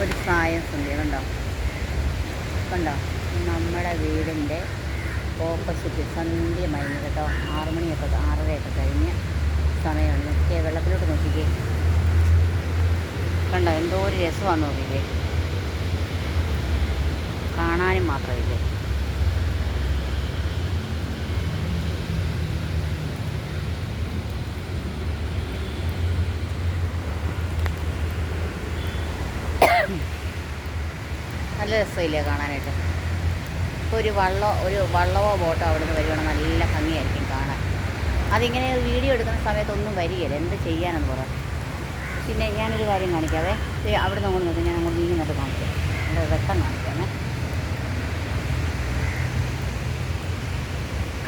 ഒരു സായം സന്ധ്യ കണ്ടോ? കണ്ടോ? നമ്മുടെ വീടിന്റെ ഓപ്പോസിറ്റ് സന്ധ്യ മൈന് കേട്ടോ. ആറു മണിയൊക്കെ ആറരയൊക്കെ കഴിഞ്ഞ് സമയമാണ് നോക്കിയേ വെള്ളത്തിലോട്ട് നോക്കിക്കേ. കണ്ടോ? എന്തോ ഒരു രസമാണ് നോക്കിക്കേ. കാണാനും മാത്രമില്ലേ നല്ല രസമില്ലേ കാണാനായിട്ട്. ഇപ്പോൾ ഒരു വള്ളോ ഒരു വള്ളവോ ബോട്ടോ അവിടെ നിന്ന് വരികയാണ് നല്ല ഭംഗിയായിരിക്കും കാണാൻ. അതിങ്ങനെ വീഡിയോ എടുക്കുന്ന സമയത്തൊന്നും വരികയില്ല. എന്ത് ചെയ്യാനെന്ന് പറ. പിന്നെ ഞാനൊരു കാര്യം കാണിക്കാവേ. ദേ അവിടെ നിന്ന് അങ്ങോട്ട് നോക്കി. ഞാൻ അങ്ങോട്ട് നീങ്ങുന്നിട്ട് കാണിക്കാം. അവിടെ വെട്ടം കാണിക്കാമേ.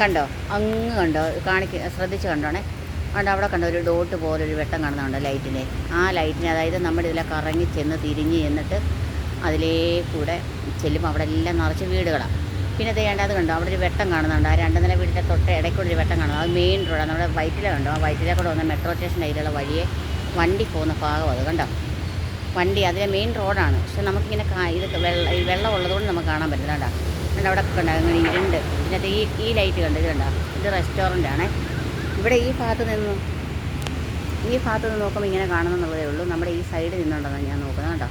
കണ്ടോ? അങ്ങ് കണ്ടോ? കാണിക്ക ശ്രദ്ധിച്ച് കണ്ടോണേ? അതുകൊണ്ട് അവിടെ കണ്ട ഒരു ഡോട്ട് പോലെ ഒരു വെട്ടം കാണുന്നുണ്ട് ലൈറ്റിന്റെ. ആ ലൈറ്റിനെ അതായത് നമ്മുടെ ഇതിലെ കറങ്ങി ചെന്ന് തിരിഞ്ഞ് ചെന്നിട്ട് അതിലേ കൂടെ ചെല്ലുമ്പോൾ അവിടെ എല്ലാം നിറച്ച് വീടുകളാണ് പിന്നെ ഇത് വേണ്ട അത് കണ്ടോ അവിടെ ഒരു വെട്ടം കാണുന്നുണ്ട്. ആ രണ്ട് നില വീടിന്റെ തൊട്ട് ഇടയ്ക്കൂടെ ഒരു വെട്ടം കാണുന്നു. അത് മെയിൻ റോഡാണ് നമ്മുടെ വൈറ്റില കണ്ടോ ആ വൈറ്റിലെ കൂടെ വന്ന മെട്രോ സ്റ്റേഷൻ അതിലുള്ള വഴിയെ വണ്ടി പോകുന്ന ഭാഗം അത് കണ്ടോ? വണ്ടി അതിലെ മെയിൻ റോഡാണ് പക്ഷെ നമുക്കിങ്ങനെ ഇത് വെള്ളം ഈ വെള്ളം ഉള്ളതുകൊണ്ട് നമുക്ക് കാണാൻ പറ്റില്ല. കണ്ടോ? അവിടെ കണ്ടോ അങ്ങനെ ഇരുണ്ട്. പിന്നെ ഈ ഈ ലൈറ്റ് കണ്ടോ ഇത് കണ്ടോ? ഇത് റെസ്റ്റോറന്റ് ആണേ. ഇവിടെ ഈ ഭാഗത്ത് നിന്ന് ഈ ഭാഗത്ത് നിന്ന് നോക്കുമ്പോൾ ഇങ്ങനെ കാണുമെന്നുള്ളതേ ഉള്ളൂ. നമ്മുടെ ഈ സൈഡിൽ നിന്നുണ്ടെന്നാണ് ഞാൻ നോക്കുന്നത് കേട്ടോ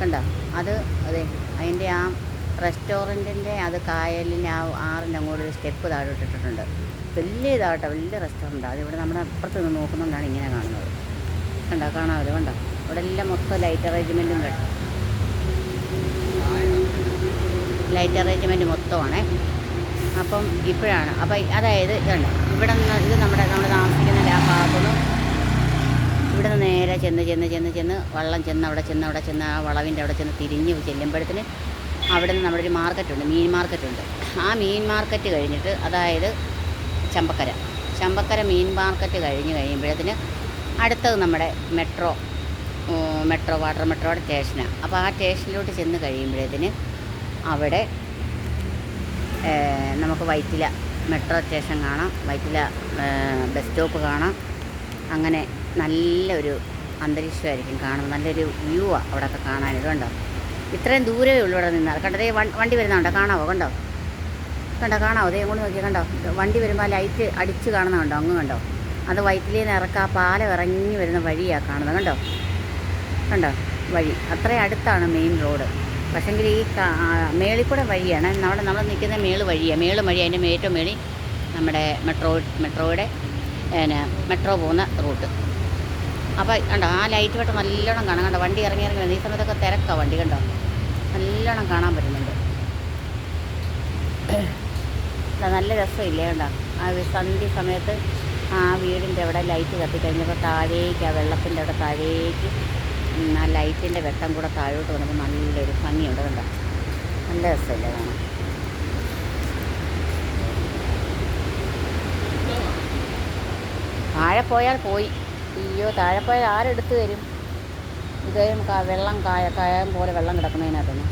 കണ്ടോ? അത് അതെ അതിന്റെ ആ റെസ്റ്റോറന്റിന്റെ അത് കായലിന്റെ ആ ആറിന്റെ അങ്ങോട്ട് ഒരു സ്റ്റെപ്പ് ഇട്ടിട്ടുണ്ട് വലിയ ഇതാട്ടോ വലിയ റെസ്റ്റോറന്റാണ് അതിവിടെ നമ്മുടെ അപ്പുറത്ത് നിന്ന് നോക്കുന്നുകൊണ്ടാണ് ഇങ്ങനെ കാണുന്നത്. കണ്ടോ? കാണാമല്ലോ കണ്ടോ? ഇവിടെ എല്ലാം മൊത്തം ലൈറ്റ് അറേഞ്ച്മെന്റും കേട്ടോ ലൈറ്റ് അറേഞ്ച്മെന്റ് മൊത്തമാണേ. അപ്പം ഇപ്പോഴാണ്. അപ്പം അതായത് ഇതുണ്ട്. ഇവിടെ നിന്ന് ഇത് നമ്മുടെ നമ്മൾ താമസിക്കുന്ന ആ ഭാഗത്തുനിന്ന് ഇവിടെ നിന്ന് നേരെ ചെന്ന് ചെന്ന് ചെന്ന് ചെന്ന് വള്ളം ചെന്ന് അവിടെ ചെന്ന് അവിടെ ചെന്ന് ആ വളവിന്റെ അവിടെ ചെന്ന് തിരിഞ്ഞ് ചെല്ലുമ്പോഴത്തേന് അവിടെ നിന്ന് നമ്മുടെ ഒരു മാർക്കറ്റുണ്ട് മീൻ മാർക്കറ്റുണ്ട്. ആ മീൻ മാർക്കറ്റ് കഴിഞ്ഞിട്ട് അതായത് ചമ്പക്കര. ചമ്പക്കര മീൻ മാർക്കറ്റ് കഴിഞ്ഞ് കഴിയുമ്പോഴത്തേന് അടുത്തത് നമ്മുടെ മെട്രോ മെട്രോ വാട്ടർ മെട്രോയുടെ സ്റ്റേഷനാണ്. അപ്പോൾ ആ സ്റ്റേഷനിലോട്ട് ചെന്ന് കഴിയുമ്പോഴത്തേന് അവിടെ നമുക്ക് വൈറ്റില മെട്രോ സ്റ്റേഷൻ കാണാം വൈറ്റില ബസ് സ്റ്റോപ്പ് കാണാം. അങ്ങനെ നല്ലൊരു അന്തരീക്ഷമായിരിക്കും കാണുന്നത്. നല്ലൊരു വ്യൂ ആണ് അവിടെയൊക്കെ കാണാൻ ഇതുണ്ടോ ഇത്രയും ദൂരമേ ഉള്ളൂ ഇവിടെ നിന്നാൽ കണ്ടതേ വണ്ടി വരുന്നുണ്ടോ കാണാവോ? കണ്ടോ? കണ്ടോ? കാണാവോ? അതേ കൊണ്ട് നോക്കിയാൽ കണ്ടോ? വണ്ടി വരുമ്പോൾ ലൈറ്റ് അടിച്ച് കാണുന്നുണ്ടോ അങ്ങ് കണ്ടോ? അത് വൈറ്റിലേ നിന്ന് ഇറക്കുക പാലം ഇറങ്ങി വരുന്ന വഴിയാണ് കാണുന്നത്. കണ്ടോ? കണ്ടോ? വഴി. അത്രയും അടുത്താണ് മെയിൻ റോഡ്. പക്ഷെങ്കിൽ ഈ മേളിൽ കൂടെ വഴിയാണ്. നമ്മുടെ നമ്മൾ നിൽക്കുന്ന മേൾ വഴിയാണ് മേൾ വഴി അതിന്റെ ഏറ്റവും മേളി നമ്മുടെ മെട്രോ മെട്രോയുടെ പിന്നെ മെട്രോ പോകുന്ന റൂട്ട്. അപ്പോൾ കണ്ടോ ആ ലൈറ്റ് വെട്ടം നല്ലോണം കാണാം. കണ്ടോ വണ്ടി ഇറങ്ങി ഇറങ്ങി വരുന്നത് ഈ സമയത്തൊക്കെ തിരക്കാണ് വണ്ടി കണ്ടോ? നല്ലോണം കാണാൻ പറ്റുന്നുണ്ട്. നല്ല രസമില്ലേ കണ്ടോ? ആ സന്ധ്യ സമയത്ത് ആ വീടിന്റെ അവിടെ ലൈറ്റ് കത്തിക്കഴിഞ്ഞപ്പോൾ താഴേക്ക് ആ വെള്ളത്തിന്റെ അവിടെ താഴേക്ക് ആ ലൈറ്റിന്റെ വെട്ടം കൂടെ താഴോട്ട് വന്നപ്പോൾ നല്ലൊരു ഭംഗിയുണ്ട് കണ്ടോ? നല്ല രസമല്ലേ താഴെ പോയാൽ പോയി. അയ്യോ താഴെ പോയാൽ ആരെടുത്ത് തരും ഇതേ വെള്ളം കായ കായം പോലെ വെള്ളം കിടക്കുന്നതിനകത്തൊന്നും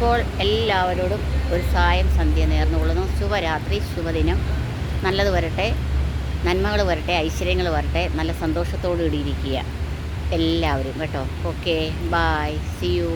അപ്പോൾ എല്ലാവരോടും ഒരു സായം സന്ധ്യ നേർന്നുകൊള്ളുന്നു. ശുഭരാത്രി ശുഭദിനം. നല്ലത് വരട്ടെ നന്മകൾ വരട്ടെ ഐശ്വര്യങ്ങൾ വരട്ടെ നല്ല സന്തോഷത്തോടു കൂടി എല്ലാവരും കേട്ടോ. Okay bye see you.